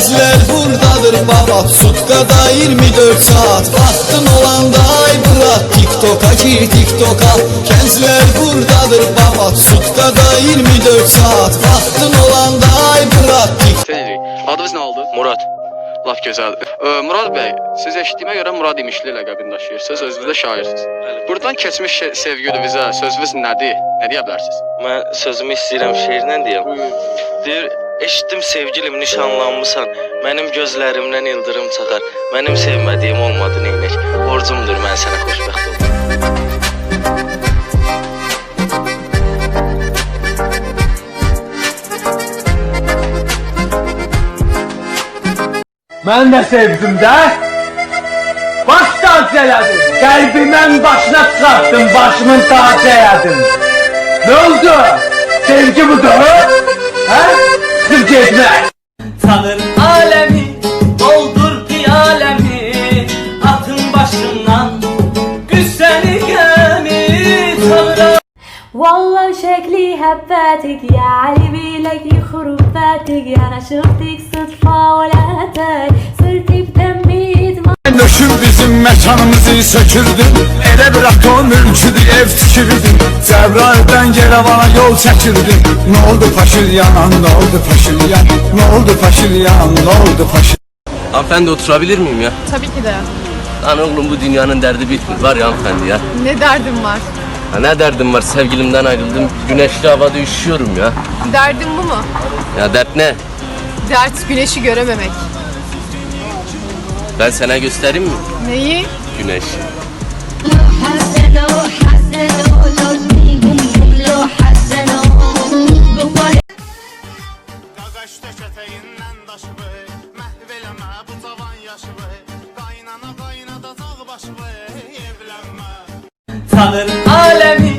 Kenzler buradadır baba. Sutkada 24 saat. Vaktin olanda ay bırak TikTok'a gir TikTok'a. Kenzler buradadır baba. Sutkada 24 saat. Vaktin olanda ay bırak TikTok'a. Adınız nə oldu? Murad. Laf gözəldir. Ö, Murad bəy, siz eşitdiyimə görə Murad İmişli ləqəbini daşıyırsınız, özünüz də şairsiniz. Buradan keçmiş şe- sevgilivizə sözünüz nədir? Nə deyə bilərsiniz? Mən sözümü istəyirəm şeirlə deyim. Deyir, eşitdim sevgilim nişanlanmısan, mənim gözlərimdən ildırım çaxar. Mənim sevmədiyim olmadı neynək. Borcumdur mən sənə xoşbəxt olum. Ben de sevdim de. Baş tavsiyeledim. Kalbimin başına çıkarttım. Başımın tavsiyeledim. Ne oldu? Sevgi bu da mı? He? Çıkıp gitme. Tanır alemi, doldur piyalemi. Atın başından, güz seni gemi tanır والله شكلي هباتك يا علي بيلك يخرب فاتك انا شفتك صدفة ولا هتاي صرتي بدمي ما Döşüm bizim mekanımızı sökürdün Ele bırak o mülküdü ev tükürdün Cebrail'den Yerevan'a yol çekirdin Ne oldu Paşilyan, ne oldu Paşilyan Ne oldu Paşilyan, ne oldu Paşilyan Hanımefendi oturabilir miyim ya? Tabii ki de. Lan oğlum bu dünyanın derdi bitmiyor. Var ya hanımefendi ya. Ne derdim var? Ya ne derdim var sevgilimden ayrıldım. Güneşli havada üşüyorum ya. Derdin bu mu? Ya dert ne? Dert güneşi görememek. Ben sana göstereyim mi? Neyi? Güneş. Sanırım alemi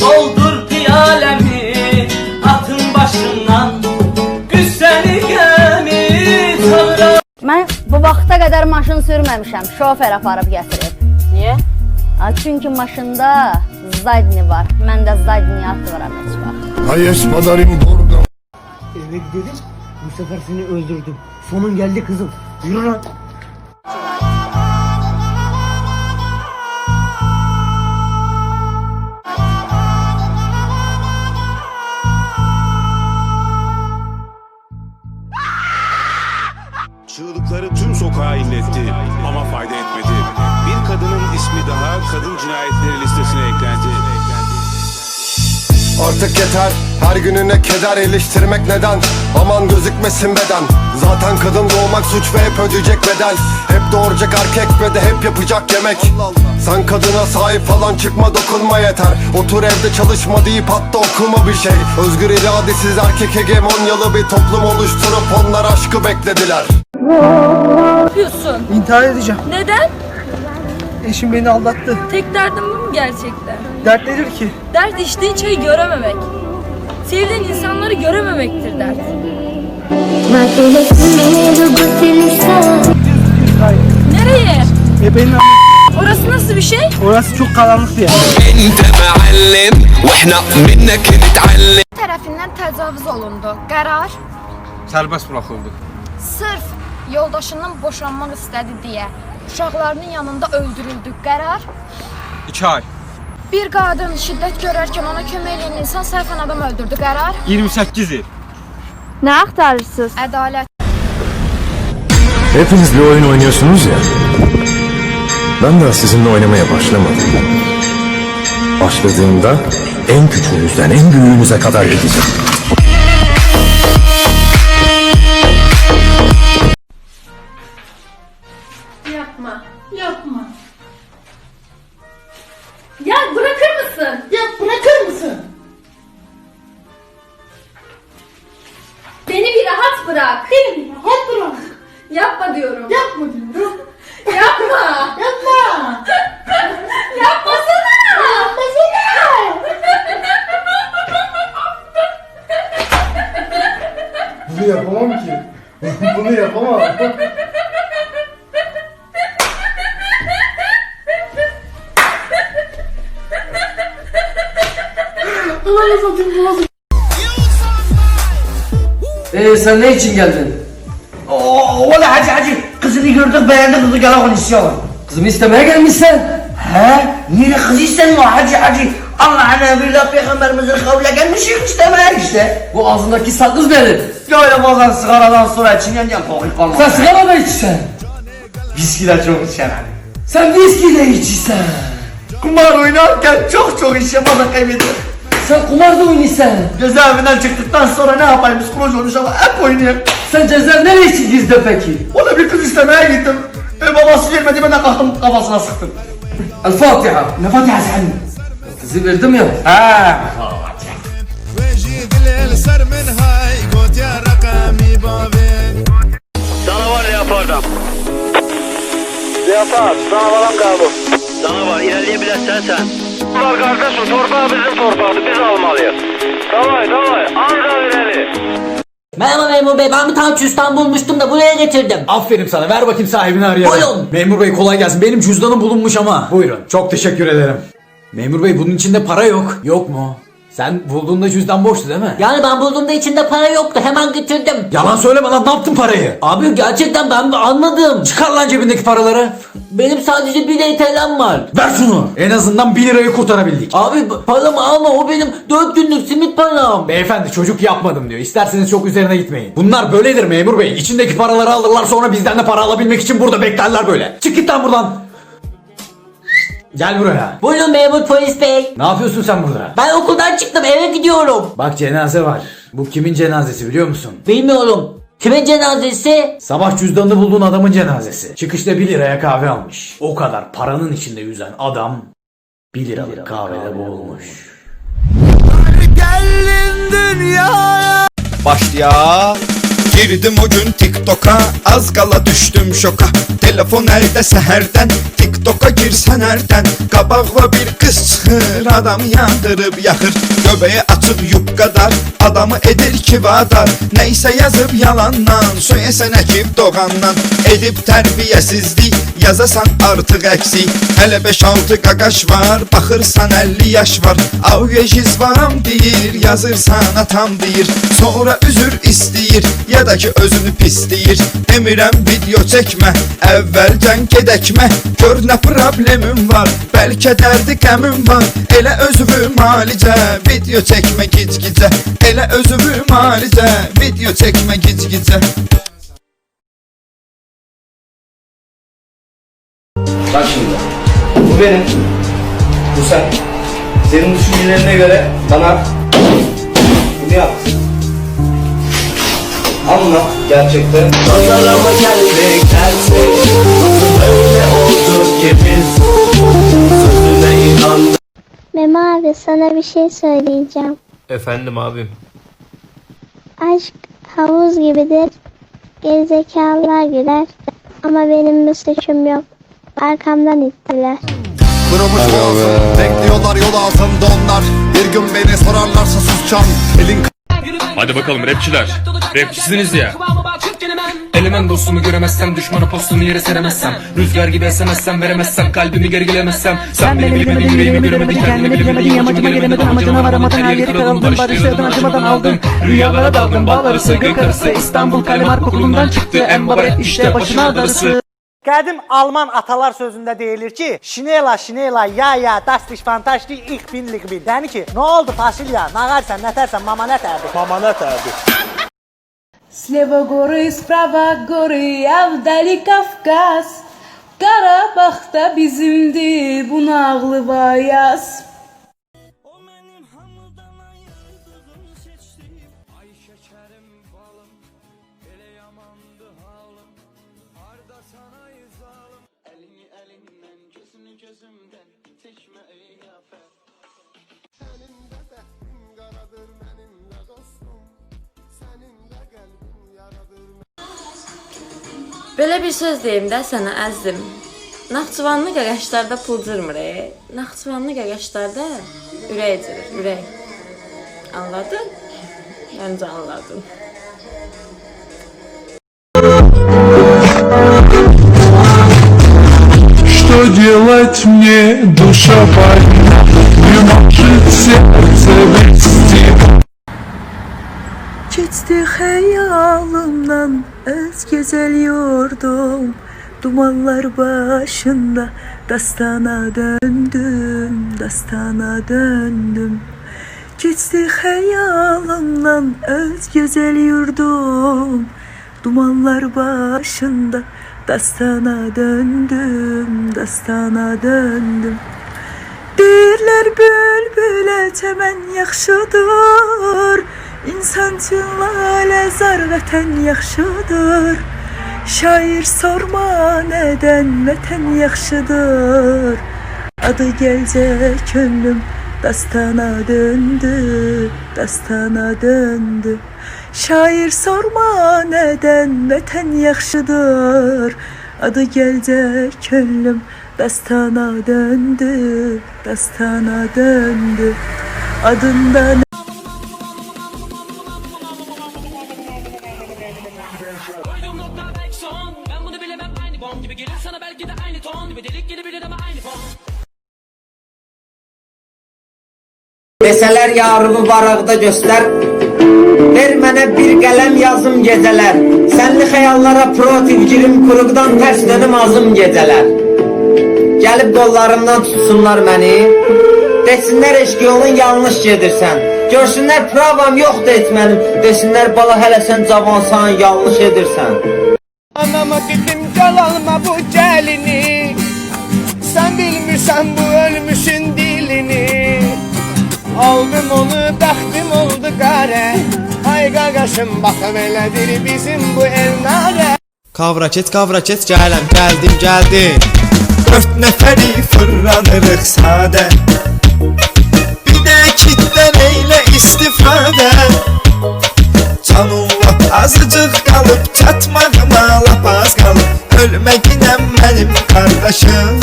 Doldur piyalemi Atın başından Güssəni gəmi Çağıra Mən bu vaxta qədər maşın sürməmişəm Şofer aparıb gətirib Niyə? Çünki maşında zadni var. Məndə zadni atıram heç vaxt. Hayes padarim burada. Evet dedim. Bu sefer seni öldürdüm. Sonun geldi kızım. Yürü lan. Kadın cinayetleri listesine eklendi. Artık yeter her gününe keder iliştirmek neden Aman gözükmesin beden Zaten kadın doğmak suç ve hep ödeyecek bedel Hep doğuracak erkek ve de hep yapacak yemek Sen kadına sahip falan çıkma dokunma yeter Otur evde çalışma deyip hatta okuma bir şey Özgür iradesiz erkek hegemonyalı bir toplum oluşturup onlar aşkı beklediler yapıyorsun? İntihar edeceğim. Neden? Eşim beni aldattı. Tek derdim bu mu gerçekten? Dert nedir ki? Dert içtiğin çayı görememek. Sevdiğin insanları görememektir dert. Nereye? E benim Orası nasıl bir şey? Orası çok karanlık bir yer. Tarafından təcavüz olundu. Qərar Serbest bırakıldı. sırf yoldaşının boşanmaq istədi deyə uşaqlarının yanında öldürüldü. Qərar 2 ay. bir qadın şiddət görərkən ona kömək edən insan səhvən adam öldürdü. Qərar 28 yıl. Nə axtarırsınız? ədalət. Hepiniz bir oyun oynuyorsunuz ya Ben daha sizinle oynamaya başlamadım Başladığımda en küçüğünüzden en büyüğünüze kadar gideceğim rahat bırak. Beni bir rahat bırak. Yapma diyorum. Yapma diyorum. Yapma. Yapma. Yapmasana. Yapmasana. Bunu yapamam ki Bunu yapamam Ee sen ne için geldin? Oo valla hacı hacı. Kızını gördük beğendik kızı gel onu istiyorlar. Kızımı istemeye gelmişsin. He? Niye kız istemiyor hacı hacı? Allah'ın emriyle peygamberimizin kavle gelmişim istemeye işte. Bu ağzındaki sakız nedir? Böyle bazen sigaradan sonra içinden yan kokul kalmaz. Sen sigara mı içsen? Viski de çok içer hani. Sen viski de içsen. Kumar oynarken çok çok içeceğim ama kaybediyorum. Sen kumar da oynuyorsan. Cezaevinden çıktıktan sonra ne yapayım psikoloji olmuş ama hep oynuyorum. Sen cezaevi nereye için gizli peki? O da bir kız istemeye gittim. E babası vermedi ben de kalktım kafasına sıktım. El Fatiha. Ne Fatiha sen? Kızı verdim ya. Ha. Sana var leopardım. Leopard, sana falan kaldı. Sana var, ilerleyebilirsen sen. Var kardeşim, torpağı bizim torpağıdır, biz almalıyız. Davay, davay, anca ileri. Merhaba memur bey ben bir tane cüzdan bulmuştum da buraya getirdim. Aferin sana ver bakayım sahibini arayalım. Buyurun. Memur bey kolay gelsin benim cüzdanım bulunmuş ama. Buyurun çok teşekkür ederim. Memur bey bunun içinde para yok. Yok mu? Sen bulduğunda cüzdan boştu değil mi? Yani ben bulduğumda içinde para yoktu hemen getirdim. Yalan söyleme lan ne yaptın parayı? Abi gerçekten ben anladım. Çıkar lan cebindeki paraları. Benim sadece bir TL'm var. Ver şunu. En azından 1 lirayı kurtarabildik. Abi paramı alma o benim 4 günlük simit param. Beyefendi çocuk yapmadım diyor. İsterseniz çok üzerine gitmeyin. Bunlar böyledir memur bey. İçindeki paraları alırlar sonra bizden de para alabilmek için burada beklerler böyle. Çık git lan buradan. Gel buraya. Buyurun memur polis bey. Ne yapıyorsun sen burada? Ben okuldan çıktım eve gidiyorum. Bak cenaze var. Bu kimin cenazesi biliyor musun? Bilmiyorum. Kimin cenazesi? Sabah cüzdanını bulduğun adamın cenazesi. Çıkışta 1 liraya kahve almış. O kadar paranın içinde yüzen adam 1 liralık kahvede boğulmuş. Başlaya Girdim o gün TikTok'a. Az kala düştüm şoka. Telefon elde seherden TikTok'a girsen nereden? Qabaqla bir kız çıxır Adam yandırıb yaxır Göbeği açıb yubqadar Adamı edir ki vadar. Neyse yazıb yalandan Söyəsən əkib doğandan Edib tərbiyəsizlik Yazasan artıq əksi Hələ 5-6 qaqaş var Baxırsan 50 yaş var. Avyejiz varam deyir Yazırsan atam deyir. Sonra üzür istəyir Ya da ki özünü pisləyir Emirəm video çəkmə Əvvəlcən gedəkmə Gör nə problemim var Bəlkə dərdi qəmim var. Elə özümü malicə Video çəkmə gic-gicə Elə özümü malicə Video çəkmə gic-gicə Bak şimdi. Bu benim. Bu sen. Senin düşüncelerine göre bana bunu yap. Anla gerçekten. Pazarlama geldik tersek. Öyle oldu ki biz. Sözüne inandık. Memo abi sana bir şey söyleyeceğim. Efendim abim. Aşk havuz gibidir. Gerizekalılar güler. Ama benim bir suçum yok. Arkamdan ittiler. Kırılmış boğazım. Bekliyorlar yol altında onlar. Bir gün beni sorarlarsa susacağım. Elin Hadi bakalım rapçiler. Rapçisiniz ya. Elemen dostumu göremezsem Düşmanı postunu yere seremezsem Rüzgar gibi esemezsem veremezsem Kalbimi geri gelemezsem Sen beni bilemedin yüreğimi göremedin Kendini bilemedin yamacıma gelemedin Amacına varamadın her yeri kırıldım Barıştırdın acımadan aldım Rüyalara daldım bağları sığgın karısı İstanbul Kalimar kokulundan çıktı. En baba işte başına darısı Qədim Alman atalar sözündə deyilir ki, Şinela, şinela, ya ya, das ist fantastisch, ich bin lig bin. Yəni ki, nə oldu Fasilya? Nağarsan, nətərsən, mama nətərdi? Mama nətərdi? Слева горы, справа горы, а вдали Кавказ. Karabağ'da bizimdi Bu nağlı vayaz. Belə bir söz deyim də sənə əzizim. Naxçıvanlı qaqaşlarda pul cırmır. E. Naxçıvanlı qaqaşlarda ürək cırır, ürək. Anladın? Məncə anladın. Xəyal hayalımdan öz güzel yurdum. Dumanlar başında dastana döndüm, dastana döndüm. Geçti hayalımdan öz güzel yurdum. Dumanlar başında dastana döndüm, dastana döndüm Deyirlər bülbülə çəmən yaxşıdır İnsan üçün lalə zar vətən yaxşıdır Şair sorma nədən vətən yaxşıdır Adı gəlcə könlüm dastana döndü Dastana döndü. Şair sorma nədən vətən yaxşıdır Adı gəlcə könlüm dastana döndü Dastana döndü. Adından Koyduğum nokta belki son. Ben bunu bilemem aynı bom gibi gelir sana belki de aynı ton gibi. Delik gelebilir ama aynı fon Deseler yarımı varaqda göster. Ver mənə bir qələm yazım gecələr Sənli xəyallara protiv girim Quruqdan tərs dönüm azım gecələr Gəlib qollarımdan tutsunlar məni. Desinlər eşq yolun yanlış gedirsən Görsünlər pravam yoxdur etmənim Desinlər bala hələ sən cavansan yanlış edirsən Anama dedim gel alma bu gelini Sen bilmirsen bu ölmüşün dilini. Aldım onu bəxtim oldu qare Ay qaqaşım baxım elədir bizim bu el nare Kavraket kavraket gələm gəldim gəldim Dört nəfəri fırlanırıq sadə Bir də kitdən eylə istifadə Canım lap azıcıq qalıb çatmağıma lap az qalıb Ölməginəm mənim qardaşım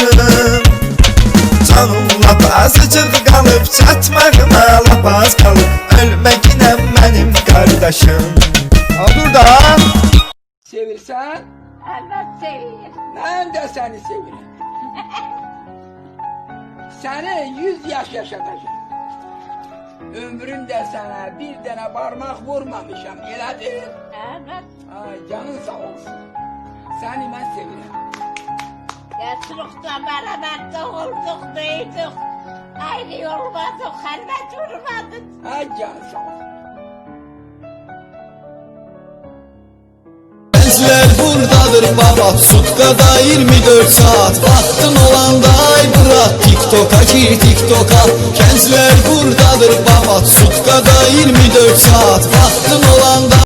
Canım lap azıcıq qalıb çatmağıma lap az qalıb Ölməginəm mənim qardaşım Dur da. Sevirsen Evet seviyorum. ben de seni sevirim. Seni yüz yaş yaşatacağım. Ömrümde sana bir tane parmak vurmamışam. Elədir. Evet. Ay canın sağ olsun. Seni ben sevirim. Yaşlıkta beraber doğurduk, büyüdük. Aynı yolmadık, halvet vurmadık. Ay canın sağ olsun. Buradadır baba Sutkada 24 saat. Vaxtın olanda ay bura TikToka gir TikToka. Gənclər buradadır baba Sutkada 24 saat. Vaxtın olanda